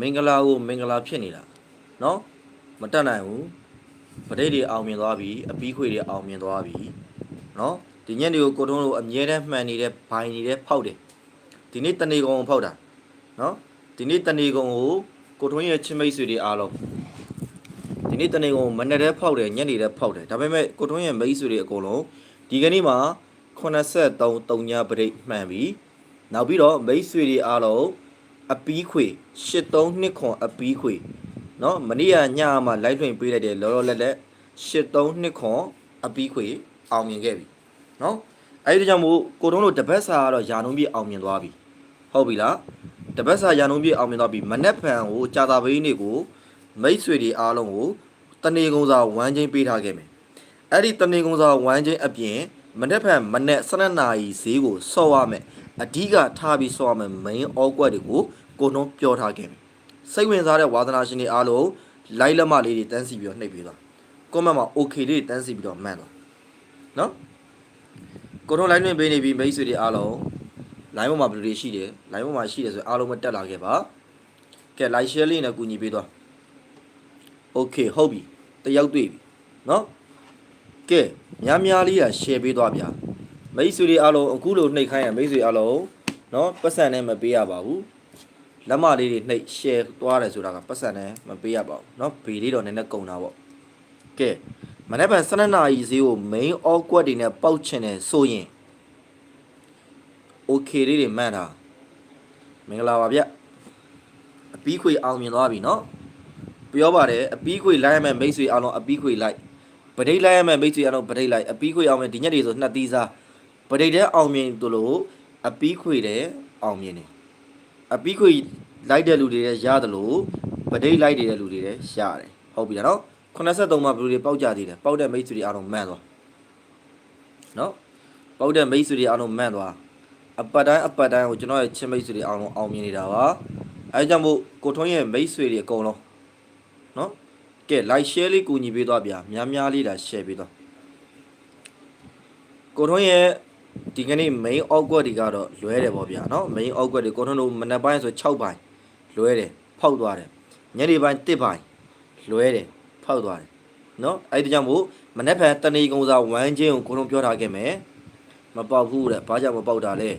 မင်္ဂလာကိုမင်္ဂလာဖြစ်နေတာနော်မတက်နိုင်ဘူးပဋိတွေအောင်မြင်သွားပြီအပီးခွေတွေအောင်မြင်သွားပြီနော်ဒီညက်တွေကိုကိုတုံးတို့အမြဲတမ်းမှန်နေတဲ့ဘိုင်နေတဲ့ဖောက်တယ်ဒီနေ့တနေကုန်ကိုဖောက်တာနော်ဒီနေ့တနေကုန်ကိုကိုတုံးရဲ့ချင်းမိတ်ဆွေတွေအားလုံးဒီနေ့တနေကုန်ကိုမနေ့တည်းဖောက်တယ်ညက်နေတည်းဖောက်တယ်ဒါပေမဲ့ကိုတုံးရဲ့မိတ်ဆွေတွေအကုန်လုံးဒီကနေ့မှာ83 3ညပဋိမှန်ပြီနောက်ပြီးတော့မိတ်ဆွေတွေအားလုံး အပီးခွေ83နှစ်ခွန်အပီးခွေเนาะမနေ့ကညမှာလိုက်ထွင်ပေးလိုက်တယ်လောလောလတ်လတ်83နှစ်ခွန်အပီးခွေအောင်မြင်ခဲ့ပြီเนาะအဲဒီကြောင့်မို့ကိုတုံးတို့တပတ်စာကတော့ယာနုံးပြည့်အောင်မြင်သွားပြီဟုတ်ပြီလားတပတ်စာယာနုံးပြည့်အောင်မြင်သွားပြီမနက်ဖြန်ကိုကြာတာပိနေ့ကိုမိတ်ဆွေတွေအားလုံးကိုတနေကုံစာဝမ်းချင်းပေးထားခဲ့မယ်အဲ့ဒီတနေကုံစာဝမ်းချင်းအပြင်မနက်ဖြန်မနက်12နာရီဈေးကိုစော့ရမယ်အဓိကထားပြီးစော့ရမယ် main အောကွက်တွေကို ကိုနှုံးပြောထားခဲ့ပြီစိတ်ဝင်စားတဲ့ဝါသနာရှင်တွေအားလုံးလိုက်လက်မလေးတွေတန်းစီပြီးတော့နှိပ်ပြီးသွားကွန်မန့်မှာ okay လေးတွေတန်းစီပြီးတော့မှန်သွားနော်ကိုနှုံး line တွင်ပေးနေပြီးမိတ်ဆွေတွေအားလုံး line ပေါ်မှာဘယ်လိုတွေရှိတယ် line ပေါ်မှာရှိတယ်ဆိုရင်အားလုံးမတက်လာခဲ့ပါကဲ like share လေးနဲ့ကူညီပေးသွား okay ဟုတ်ပြီတယောက်တွေ့ပြီနော်ကဲများများလေးက share ပေးသွားဗျာမိတ်ဆွေတွေအားလုံးအခုလိုနှိပ်ခိုင်းရမိတ်ဆွေအားလုံးနော်ပတ်စံနဲ့မပေးရပါဘူး လက်မလေးတွေနှိပ် share သွားတယ်ဆိုတာကပတ်စံနဲ့မပေးရပါဘူးเนาะဘေလေးတော့နည်းနည်းကုန်တာပေါ့ကဲမနေ့က12နာရီဈေးကို main awkward တွေနဲ့ပေါက်ချင်တယ်ဆိုရင် okay လေးတွေမှန်တာမင်္ဂလာပါဗျအပီးခွေအောင်မြင်သွားပြီเนาะပြောပါတယ်အပီးခွေလိုက်ရမယ်မိတ်ဆွေအောင်လုံးအပီးခွေလိုက်ပဒိတ်လိုက်ရမယ်မိတ်ဆွေအောင်လုံးပဒိတ်လိုက်အပီးခွေအောင်မြင်ဒီညက်တွေဆိုနှစ်သီးစားပဒိတ်တဲ့အောင်မြင်တို့လို့အပီးခွေတဲ့အောင်မြင်တယ် အပီးခွေလိုက်တဲ့လူတွေလည်းရတယ်လို့ပဒိတ်လိုက်တဲ့လူတွေလည်းရတယ်ဟုတ်ပြီလားနော်83မှာဘယ်လူတွေပေါက်ကြသေးတယ်ပေါက်တဲ့မိတ်ဆွေတွေအားလုံးမှန်သွားနော်ပေါက်တဲ့မိတ်ဆွေတွေအားလုံးမှန်သွားအပတ်တိုင်းအပတ်တိုင်းကိုကျွန်တော်ရဲ့ချင်းမိတ်ဆွေတွေအားလုံးအောင်မြင်နေတာပါအဲကြောင့်မို့ကိုထွန်းရဲ့မိတ်ဆွေတွေအကုန်လုံးနော်ကဲ like share လေးကူညီပေးသွားဗျာများများလေးဒါ share ပေးသွားကိုထွန်းရဲ့ ဒီကနေ့ main awkward တွေကတော့လွဲတယ်ပေါ့ဗျာနော် main awkward တွေကိုထုံးထုံးမနက်ပိုင်းဆို6ပိုင်းလွဲတယ်ဖောက်သွားတယ်ညနေပိုင်း1ပိုင်းလွဲတယ်ဖောက်သွားတယ်နော်အဲ့ဒါကြောင့်မို့မနက်ဖြန်တဏီကုံစာဝမ်းချင်းကိုကိုထုံးပြောထားခဲ့မယ်မပေါက်ဘူးတဲ့ဘာကြောင့်မပေါက်တာလဲ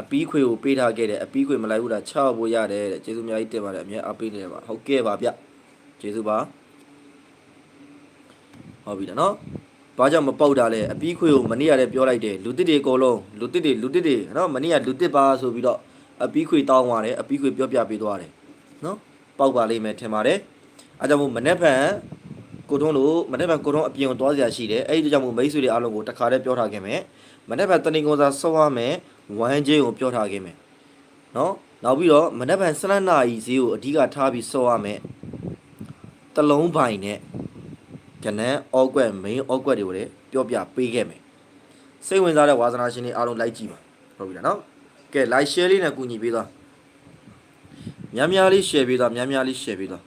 အပီးခွေကိုပေးထားခဲ့တယ်အပီးခွေမလိုက်ဘူးလားချောက်ဖို့ရတယ်တဲ့ကျေးဇူးအများကြီးတင်ပါတယ်အများအပေးနေတယ်ပါဟုတ်ကဲ့ပါဗျကျေးဇူးပါဟုတ်ပြီလားနော် ဘာကြောင့်မပေါက်တာလဲအပီးခွေကိုမနေ့ကလည်းပြောလိုက်တယ်လူတစ်တွေအကုန်လုံးလူတစ်တွေလူတစ်တွေနော်မနေ့ကလူတစ်ပါဆိုပြီးတော့အပီးခွေတောင်းသွားတယ်အပီးခွေပြောပြပေးသွားတယ်နော်ပေါက်ပါလိမ့်မယ်ထင်ပါတယ်အဲကြောင့်မို့မနေ့ဖန်ကိုထုံးလို့မနေ့ဖန်ကိုထုံးအပြင်ကိုသွားစရာရှိတယ်အဲ့ဒီကြောင့်မို့မိတ်ဆွေတွေအားလုံးကိုတခါတည်းပြောထားခဲ့မယ်မနေ့ဖန်တနင်္ဂနွေစာဆောက်ရမယ်ဝမ်းချင်းကိုပြောထားခဲ့မယ်နော်နောက်ပြီးတော့မနေ့ဖန်ဆလန်းနာရီဈေးကိုအဓိကထားပြီးဆောက်ရမယ်တလုံးပိုင်နဲ့ ကနန်းအောကွက် main အောကွက်တွေကိုလည်းပြောပြပေးခဲ့မယ်စိတ်ဝင်စားတဲ့ဝါသနာရှင်တွေအားလုံးလိုက်ကြည့်ပါဟုတ်ပြီလားနော်ကဲ like share လေးနဲ့ကူညီပေးသွားများများလေး share ပေးသွားများများလေး share ပေးသွား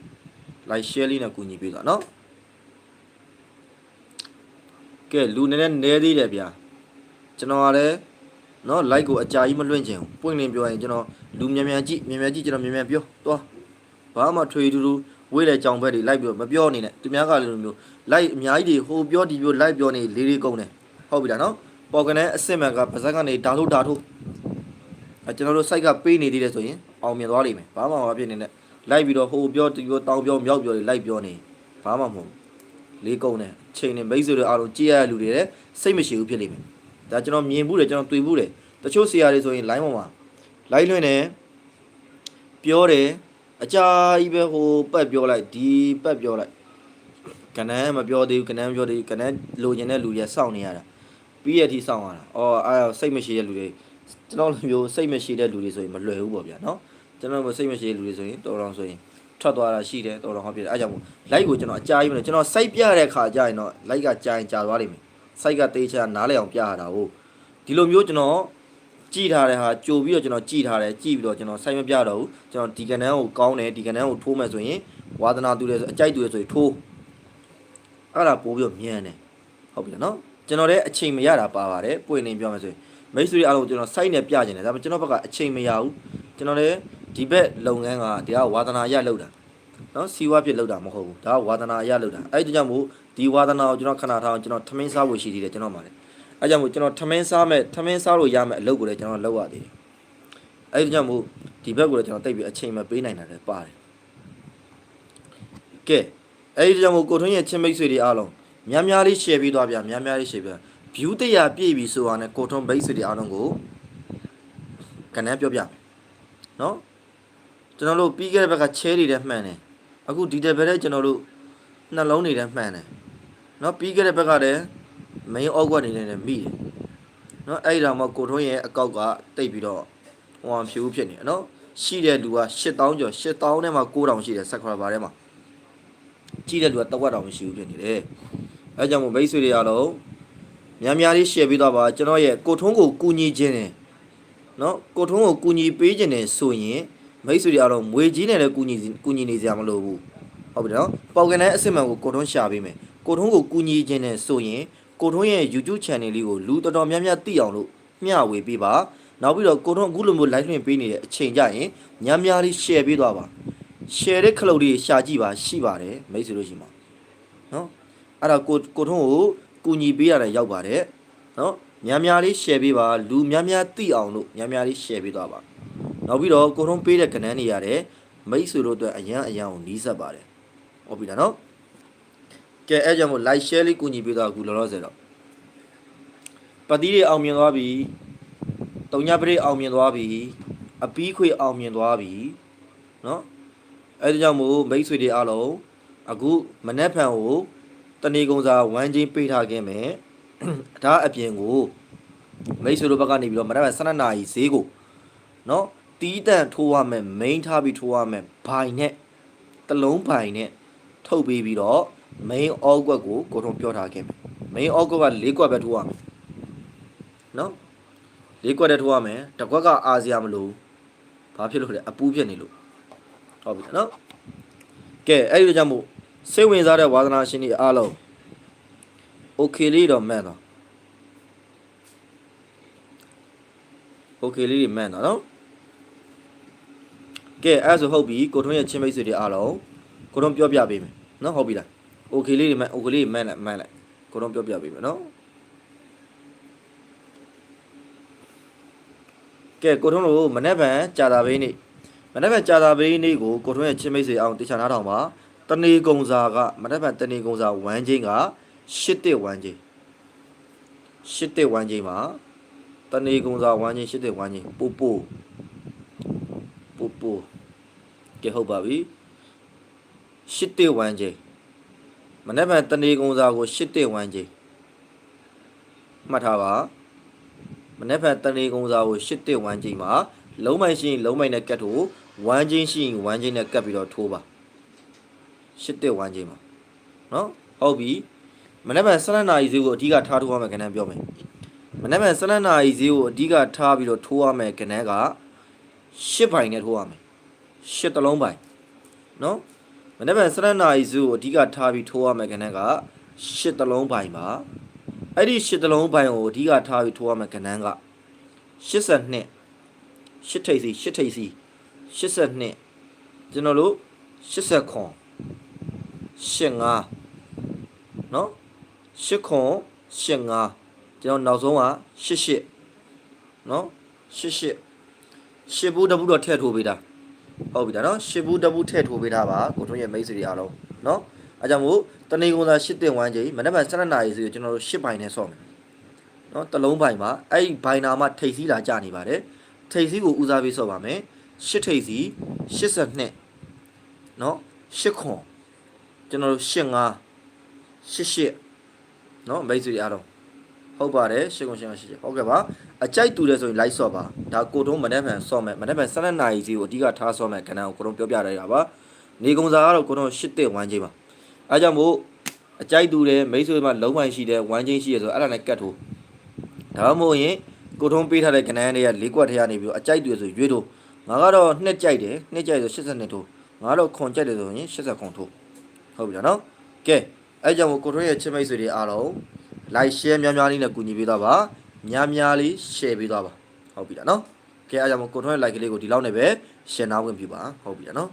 like share လေးနဲ့ကူညီပေးသွားနော်ကဲလူနည်းနည်းနဲသေးတယ်ဗျာကျွန်တော်ကလည်းနော် like ကိုအကြာကြီးမလွင့်ချင်ဘူးပွင့်လင်းပြောရင်ကျွန်တော်လူမြန်မြန်ကြည့်မြန်မြန်ကြည့်ကျွန်တော်မြန်မြန်ပြောသွားဘာမှထွေထူးထူး ဝေးတဲ့ကြောင်ဘက်တွေလိုက်ပြောမပြောနေနဲ့သူများကလည်းလိုမျိုး like အများကြီးတွေဟိုပြောဒီပြော like ပြောနေလေးလေးကုန်တယ်ဟုတ်ပြီလားနော်ပေါ်ကနေအစစ်မှန်ကပါဇက်ကနေဓာတ်ထုတ်ဓာတ်ထုတ်အဲကျွန်တော်တို့ site ကပေးနေသေးတယ်ဆိုရင်အောင်မြင်သွားလိမ့်မယ်ဘာမှမဖြစ်နေနဲ့ like ပြီးတော့ဟိုပြောဒီပြောတောင်းပြောမြောက်ပြောတွေ like ပြောနေဘာမှမဟုတ်လေးကုန်တယ်ချိန်နေမိတ်ဆွေတွေအားလုံးကြည့်ရတဲ့လူတွေလည်းစိတ်မရှိဘူးဖြစ်လိမ့်မယ်ဒါကျွန်တော်မြင်ဘူးတယ်ကျွန်တော်တွေ့ဘူးတယ်တချို့ဆရာတွေဆိုရင် line ပေါ်မှာ like လွှင့်တယ်ပြောတယ် အကြာကြီးပဲဟိုပတ်ပြောလိုက်ဒီပတ်ပြောလိုက်ကနန်းမပြောသေးဘူးကနန်းမပြောသေးဘူးကနန်းလိုချင်တဲ့လူတွေစောင့်နေရတာပြီးရအထိစောင့်ရတာအော်အဲစိတ်မရှိတဲ့လူတွေကျွန်တော်လိုမျိုးစိတ်မရှိတဲ့လူတွေဆိုရင်မလွယ်ဘူးပေါ့ဗျာနော်ကျွန်တော်လိုစိတ်မရှိတဲ့လူတွေဆိုရင်တော်တော်ဆိုရင်ထွက်သွားတာရှိတယ်တော်တော်ဟောပြတယ်အဲကြောင့်မို့ like ကိုကျွန်တော်အကြာကြီးမလို့ကျွန်တော်စိုက်ပြတဲ့ခါကျရင်တော့ like ကကြာရင်ကြာသွားလိမ့်မယ်စိုက်ကတေးချာနားလည်အောင်ပြရတာဟုတ်ဒီလိုမျိုးကျွန်တော် ကြည်ထားတဲ့ဟာကြိုပြီးတော့ကျွန်တော်ကြည်ထားတယ်ကြည်ပြီးတော့ကျွန်တော်စိုက်မပြတော့ဘူးကျွန်တော်ဒီကနန်းကိုကောင်းတယ်ဒီကနန်းကိုထိုးမယ်ဆိုရင်ဝါသနာတူတယ်ဆိုအကြိုက်တူတယ်ဆိုရင်ထိုးအဲ့ဒါပို့ပြီးတော့မြန်တယ်ဟုတ်ပြီလားနော်ကျွန်တော်လည်းအချိန်မရတာပါပါတယ်ပွင့်နေပြောမယ်ဆိုရင်မိတ်ဆွေအားလုံးကျွန်တော် site နဲ့ပြကျင်တယ်ဒါပေမဲ့ကျွန်တော်ဘက်ကအချိန်မရဘူးကျွန်တော်လည်းဒီဘက်လုပ်ငန်းကတရားဝါသနာအရလောက်တာနော်စီဝါဖြစ်လောက်တာမဟုတ်ဘူးဒါကဝါသနာအရလောက်တာအဲ့ဒီကြောင့်မို့ဒီဝါသနာကိုကျွန်တော်ခဏထားအောင်ကျွန်တော်ထမင်းစားဖို့ရှိသေးတယ်ကျွန်တော်မှာလေ အဲကြောင့်မို့ကျွန်တော်ထမင်းစားမဲ့ထမင်းစားလို့ရမဲ့အလုပ်ကိုလည်းကျွန်တော်လုပ်ရသေးတယ်အဲဒါကြောင့်မို့ဒီဘက်ကိုလည်းကျွန်တော်တိတ်ပြီးအချိန်မပေးနိုင်တာလည်းပါတယ်ကဲအဲဒီကြောင့်မို့ကိုထွန်းရဲ့ချင်းမိတ်ဆွေတွေအားလုံးများများလေး share ပေးသွားပြများများလေး share ပြ view တရာပြည့်ပြီဆိုတာနဲ့ကိုထွန်းမိတ်ဆွေတွေအားလုံးကိုကဏ္ဍပြောပြမယ်နော်ကျွန်တော်တို့ပြီးခဲ့တဲ့ဘက်ကချဲတွေတဲ့မှန်တယ်အခုဒီတဲ့ဘက်လည်းကျွန်တော်တို့နှလုံးတွေတဲ့မှန်တယ်နော်ပြီးခဲ့တဲ့ဘက်ကလည်း main org ကနေလည်းမိတယ်နော်အဲ့ဒါမှကိုထွန်းရဲ့အကောက်ကတိတ်ပြီးတော့ဟိုအောင်ဖြူဖြစ်နေနော်ရှိတဲ့လူက8000ကျော်8000ထဲမှာ9000ရှိတယ်ဆက်ခွာပါထဲမှာကြည့်တဲ့လူကတဝက်တောင်မရှိဘူးဖြစ်နေတယ်အဲကြောင့်မို့မိတ်ဆွေတွေအားလုံးများများလေး share ပေးတော့ပါကျွန်တော်ရဲ့ကိုထုံးကိုကူညီခြင်းတယ်နော်ကိုထုံးကိုကူညီပေးခြင်းတယ်ဆိုရင်မိတ်ဆွေတွေအားလုံးမွေကြီးနဲ့လည်းကူညီကူညီနေကြမလို့ဘူးဟုတ်ပြီနော်ပေါကန်တဲ့အစစ်မှန်ကိုကိုထုံးရှာပေးမယ်ကိုထုံးကိုကူညီခြင်းတယ်ဆိုရင် ကိုထွန်းရဲ့ YouTube channel လေးကိုလူတော်တော်များများသိအောင်လို့မျှဝေပေးပါနောက်ပြီးတော့ကိုထွန်းအခုလိုမျိုး live လွှင့်ပေးနေတဲ့အချိန်ကြရင်များများလေး share ပေးသွားပါ share တဲ့ခလုတ်လေးရှာကြည့်ပါရှိပါတယ်မိတ်ဆွေတို့ရှိမှာနော်အဲ့ဒါကိုကိုထွန်းကိုကူညီပေးရတယ်ရောက်ပါတယ်နော်များများလေး share ပေးပါလူများများသိအောင်လို့များများလေး share ပေးသွားပါနောက်ပြီးတော့ကိုထုံးပေးတဲ့ကဏ္ဍနေရတယ်မိတ်ဆွေတို့အတွက်အရန်အရန်ကိုနီးစပ်ပါတယ်ဟုတ်ပြီလားနော် ကဲအဲ့ကြောင့်မို့ like share လေးကူညီပေးတော့အခုလောလောဆယ်တော့ပတိတွေအောင်မြင်သွားပြီတုံညာပရိအောင်မြင်သွားပြီအပီးခွေအောင်မြင်သွားပြီနော်အဲ့ဒါကြောင့်မို့မိတ်ဆွေတွေအားလုံးအခုမနက်ဖြန်ကိုတဏီကုံစာဝမ်းချင်းပေးထားခြင်းပဲဒါအပြင်ကိုမိတ်ဆွေတို့ဘက်ကနေပြီးတော့မနက်ဖြန်12နာရီဈေးကိုနော်တီးတန့်ထိုးရမယ် main ထားပြီးထိုးရမယ်ဘိုင်နဲ့တလုံးဘိုင်နဲ့ထုတ်ပြီးပြီးတော့ main အောကွက်ကိုကိုထုံပြောထားခဲ့မယ် main အောကွက်က၄ကွက်ပဲထိုးရမယ်နော်၄ကွက်တည်းထိုးရမယ်တစ်ကွက်ကအာစရာမလိုဘာဖြစ်လို့လဲအပူးဖြစ်နေလို့ဟုတ်ပြီနော်ကဲအဲ့ဒီတော့ကြောင့်မို့စိတ်ဝင်စားတဲ့ဝါသနာရှင်တွေအားလုံး okay လေးတော့မှန်တော့ okay လေးတွေမှန်တော့နော်ကဲအဲ့ဆိုဟုတ်ပြီကိုထွန်းရဲ့ချင်းမိတ်ဆွေတွေအားလုံးကိုထွန်းပြောပြပေးမယ်နော်ဟုတ်ပြီလား โอเคလေးတွေမှန်โอเคလေးတွေမှန်လိုက်မှန်လိုက်ကိုထွန်းပြောပြပေးမယ်နော်ကဲကိုထွန်းတို့မနေ့ဗန်ကြာတာဘေးနေ့မနေ့ဗန်ကြာတာဘေးနေ့ကိုကိုထွန်းရဲ့ချင်းမိတ်ဆွေအောင်တေချာနားထောင်ပါတနေကုံစာကမနေ့ဗန်တနေကုံစာဝမ်းချင်းကရှစ်တစ်ဝမ်းချင်းရှစ်တစ်ဝမ်းချင်းမှာတနေကုံစာဝမ်းချင်းရှစ်တစ်ဝမ်းချင်းပူပူ ပူပူကဲဟုတ်ပါပြီရှစ်တေဝမ်းချင်း မနေ့ကတနေကုံစာကိုရှစ်တေဝမ်းချင်းမှတ်ထားပါမနေ့ကတနေကုံစာကိုရှစ်တေဝမ်းချင်းမှာလုံးမိုင်ရှိရင်လုံးမိုင်နဲ့ကတ်ထိုးဝမ်းချင်းရှိရင်ဝမ်းချင်းနဲ့ကတ်ပြီးတော့ထိုးပါရှစ်တေဝမ်းချင်းမှာနော်ဟုတ်ပြီမနေ့ကဆလန်နာရီဈေးကိုအဓိကထားထိုးရမယ်ခဏပြောမယ်မနေ့ကဆလန်နာရီဈေးကိုအဓိကထားပြီးတော့ထိုးရမယ်ခဏကရှစ်ပိုင်နဲ့ထိုးရမယ်ရှစ်တလုံးပိုင်နော် မနေ့ကစရနာရီစုကိုအဓိကထားပြီးထိုးရမယ်ခဏကရှစ်တလုံးပိုင်ပါအဲ့ဒီရှစ်တလုံးပိုင်ကိုအဓိကထားပြီးထိုးရမယ်ခဏက82ရှစ်ထိပ်စီရှစ်ထိပ်စီ82ကျွန်တော်တို့80ခွန်85နော်8ခွန်85ကျွန်တော်နောက်ဆုံးက88နော်88ရှစ်ဘူးတဘူးတော့ထည့်ထိုးပေးတာ ဟုတ်ပြီဒါနော်ရှစ်ဘူးတဘူးထည့်ထိုးပေးတာပါကိုထွန်းရဲ့မိတ်ဆွေတွေအားလုံးနော်အဲကြောင့်မို့တနေကုန်သာရှစ်တင်ဝမ်းချိန်မနေ့က7နာရီဆိုရင်ကျွန်တော်တို့ရှစ်ပိုင်နဲ့ဆော့မယ်နော်တလုံးပိုင်ပါအဲ့ဒီဘိုင်နာမှာထိတ်စီးလာကြနေပါတယ်ထိတ်စီးကိုဦးစားပေးဆော့ပါမယ်ရှစ်ထိတ်စီ82နော်ရှစ်ခွန်ကျွန်တော်တို့85 88နော်မိတ်ဆွေတွေအားလုံး ဟုတ်ပါတယ်ရှစ်ခွန်ရှစ်ခွန်ရှစ်ဟုတ်ကဲ့ပါအကြိုက်တူတယ်ဆိုရင် live ဆော့ပါဒါကိုတုံးမနေ့မှန်ဆော့မယ်မနေ့မှန်7နာရီစီကိုအဓိကထားဆော့မယ်ခဏကိုကိုတုံးပြောပြရတာပါနေကုံစာကတော့ကိုတုံး8တက်1ချိန်ပါအဲကြောင့်မို့အကြိုက်တူတယ်မိတ်ဆွေမှာလုံးဝရှိတယ်1ချိန်ရှိရဆိုအဲ့ဒါနဲ့ကတ်ထိုးဒါမှမဟုတ်ရင်ကိုထုံးပေးထားတဲ့ကဏ္ဍတွေက၄ကွက်ထရနေပြီးတော့အကြိုက်တွေဆိုရွေးထိုးငါကတော့နှစ်ကြိုက်တယ်နှစ်ကြိုက်ဆို82ထိုးငါတော့ခွန်ကြိုက်တယ်ဆိုရင်80ခွန်ထိုးဟုတ်ပြီလားနော်ကဲအဲကြောင့်မို့ကိုထုံးရဲ့ချစ်မိတ်ဆွေတွေအားလုံး like share များများလေးနဲ့ကူညီပေးသွားပါများများလေး share ပေးသွားပါဟုတ်ပြီလားနော်ကဲအဲကြောင့်မို့ကိုထွန်းရဲ့ like ကလေးကိုဒီလောက်နဲ့ပဲရှင်းနာဝင်ပြပါဟုတ်ပြီလားနော်